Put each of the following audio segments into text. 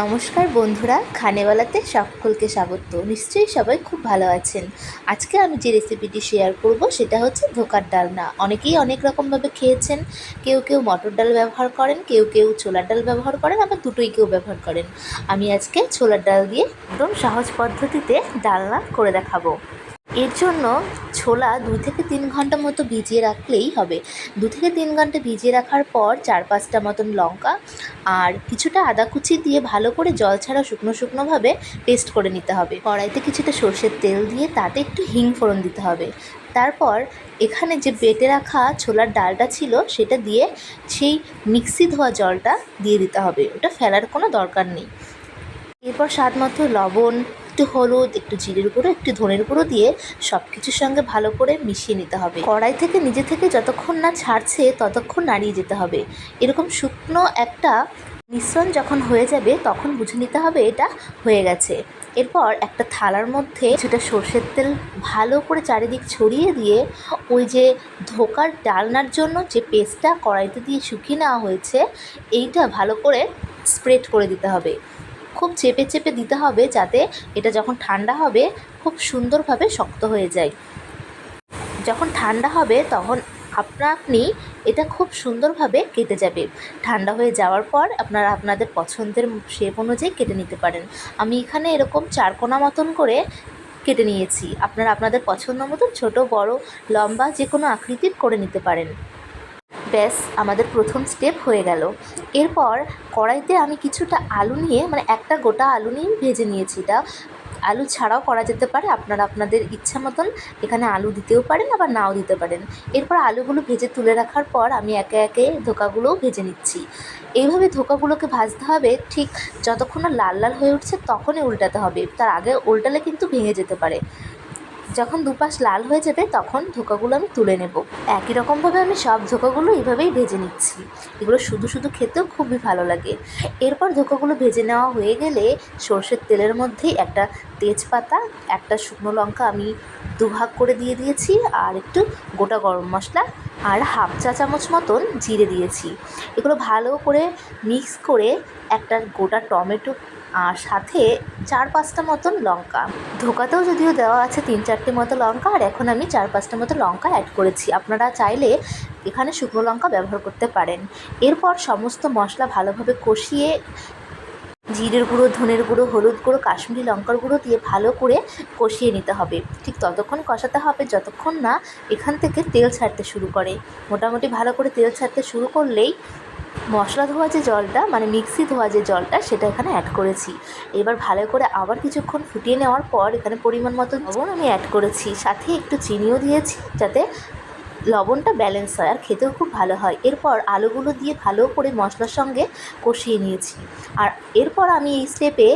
নমস্কার বন্ধুরা, খানেওয়ালাতে সকলকে স্বাগত। নিশ্চয়ই সবাই খুব ভালো আছেন। আজকে আমি যে রেসিপিটি শেয়ার করব, সেটা হচ্ছে ধোকার ডালনা। অনেকেই অনেক রকমভাবে খেয়েছেন। কেউ কেউ মটর ডাল ব্যবহার করেন, কেউ কেউ ছোলার ডাল ব্যবহার করেন, আবার দুটোই কেউ ব্যবহার করেন। আমি আজকে ছোলার ডাল দিয়ে একদম সহজ পদ্ধতিতে ডালনা করে দেখাবো। এর জন্য ছোলা দু থেকে তিন ঘণ্টা মতো ভিজিয়ে রাখলেই হবে। দু থেকে তিন ঘণ্টা ভিজিয়ে রাখার পর চার পাঁচটা মতন লঙ্কা আর কিছুটা আদা কুচি দিয়ে ভালো করে জল ছাড়া শুকনো শুকনোভাবে পেস্ট করে নিতে হবে। কড়াইতে কিছুটা সর্ষের তেল দিয়ে তাতে একটু হিং ফোড়ন দিতে হবে। তারপর এখানে যে বেটে রাখা ছোলার ডালটা ছিল সেটা দিয়ে সেই মিক্সি ধোয়া জলটা দিয়ে দিতে হবে। ওটা ফেলার কোনো দরকার নেই। এরপর স্বাদ মতো লবণ একটু হলুদ, একটু জিরের গুঁড়ো, একটু ধনের গুঁড়ো দিয়ে সব কিছুর সঙ্গে ভালো করে মিশিয়ে নিতে হবে। কড়াই থেকে নিজে থেকে যতক্ষণ না ছাড়ছে ততক্ষণ নাড়িয়ে যেতে হবে। এরকম শুকনো একটা মিশ্রণ যখন হয়ে যাবে তখন বুঝে নিতে হবে এটা হয়ে গেছে। এরপর একটা থালার মধ্যে সেটা সর্ষের তেল ভালো করে চারিদিক ছড়িয়ে দিয়ে ওই যে ধোকার ডালনার জন্য যে পেস্টটা কড়াইতে দিয়ে শুকিয়ে নেওয়া হয়েছে, এইটা ভালো করে স্প্রেড করে দিতে হবে। খুব চেপে চেপে দিতে হবে যাতে এটা যখন ঠান্ডা হবে খুব সুন্দরভাবে শক্ত হয়ে যায়। যখন ঠান্ডা হবে তখন আপনা আপনি এটা খুব সুন্দরভাবে কেটে যাবে। ঠান্ডা হয়ে যাওয়ার পর আপনারা আপনাদের পছন্দের শেপ অনুযায়ী কেটে নিতে পারেন। আমি এখানে এরকম চারকোনা মতন করে কেটে নিয়েছি। আপনারা আপনাদের পছন্দ মতন ছোটো, বড়, লম্বা যে কোনো আকৃতির করে নিতে পারেন। ব্যাস, আমাদের প্রথম স্টেপ হয়ে গেল। এরপর কড়াইতে আমি কিছুটা আলু নিয়ে মানে একটা গোটা আলু নিয়ে ভেজে নিয়েছি। এটা আলু ছাড়াও করা যেতে পারে, আপনারা আপনাদের ইচ্ছা মতন এখানে আলু দিতেও পারেন, আবার নাও দিতে পারেন। এরপর আলুগুলো ভেজে তুলে রাখার পর আমি একে একে ধোকাগুলোও ভেজে নিচ্ছি। এইভাবে ধোকাগুলোকে ভাজতে হবে, ঠিক যতক্ষণ লাল লাল হয়ে উঠছে তখনই উল্টাতে হবে। তার আগে উল্টালে কিন্তু ভেঙে যেতে পারে। যখন দুপাশ লাল হয়ে যাবে তখন ধোকাগুলো আমি তুলে নেব। একই রকমভাবে আমি সব ধোকাগুলো এইভাবেই ভেজে নিচ্ছি। এগুলো শুধু শুধু খেতেও খুবই ভালো লাগে। এরপর ধোকাগুলো ভেজে নেওয়া হয়ে গেলে সর্ষের তেলের মধ্যে একটা তেজপাতা, একটা শুকনো লঙ্কা আমি দুভাগ করে দিয়ে দিয়েছি, আর একটু গোটা গরম মশলা আর হাফ চা চামচ মতন জিরে দিয়েছি। এগুলো ভালো করে মিক্স করে একটা গোটা টমেটো আর সাথে চার পাঁচটা মতন লঙ্কা। ধোকাতেও যদিও দেওয়া আছে তিন চারটে মতো লঙ্কা, আর এখন আমি চার পাঁচটা মতো লঙ্কা অ্যাড করেছি। আপনারা চাইলে এখানে শুকনো লঙ্কা ব্যবহার করতে পারেন। এরপর সমস্ত মশলা ভালোভাবে কষিয়ে জিরের গুঁড়ো, ধনের গুঁড়ো, হলুদ গুঁড়ো, কাশ্মীরি লঙ্কার গুঁড়ো দিয়ে ভালো করে কষিয়ে নিতে হবে। ঠিক ততক্ষণ কষাতে হবে, যতক্ষণ না এখান থেকে তেল ছাড়তে শুরু করে। মোটামুটি ভালো করে তেল ছাড়তে শুরু করলেই মশলা ধোয়া যে জলটা মানে মিক্সি ধোয়া যে জলটা, সেটা এখানে অ্যাড করেছি। এবার ভালো করে আবার কিছুক্ষণ ফুটিয়ে নেওয়ার পর এখানে পরিমাণ মতো লবণ আমি অ্যাড করেছি। সাথে একটু চিনিও দিয়েছি, যাতে লবণটা ব্যালেন্স হয় আর খেতেও খুব ভালো হয়। এরপর আলুগুলো দিয়ে ভালো করে মশলার সঙ্গে কষিয়ে নিয়েছি। আর এরপর আমি এই স্টেপে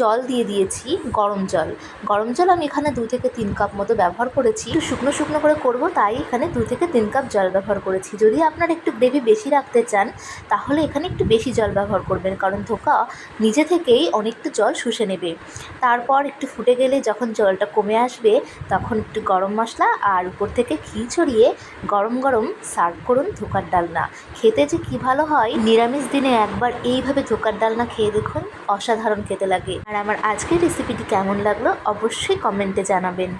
জল দিয়ে দিয়েছি, গরম জল। গরম জল আমি এখানে দু থেকে তিন কাপ মতো ব্যবহার করেছি। একটু শুকনো শুকনো করে করব, তাই এখানে দু থেকে তিন কাপ জল ব্যবহার করেছি। যদি আপনারা একটু গ্রেভি বেশি রাখতে চান, তাহলে এখানে একটু বেশি জল ব্যবহার করবেন, কারণ ধোকা নিজে থেকেই অনেকটা জল শুষে নেবে। তারপর একটু ফুটে গেলে যখন জলটা কমে আসবে, তখন একটু গরম মশলা আর উপর থেকে ঘি ছড়িয়ে গরম গরম সার্ভ করুন ধোকার ডালনা। খেতে যে কী ভালো হয়, নিরামিষ দিনে একবার এইভাবে ধোকার ডালনা খেয়ে দেখুন, অসাধারণ খেতে লাগে। আর আমার আজকের রেসিপিটি কেমন লাগল অবশ্যই কমেন্টে জানাবেন।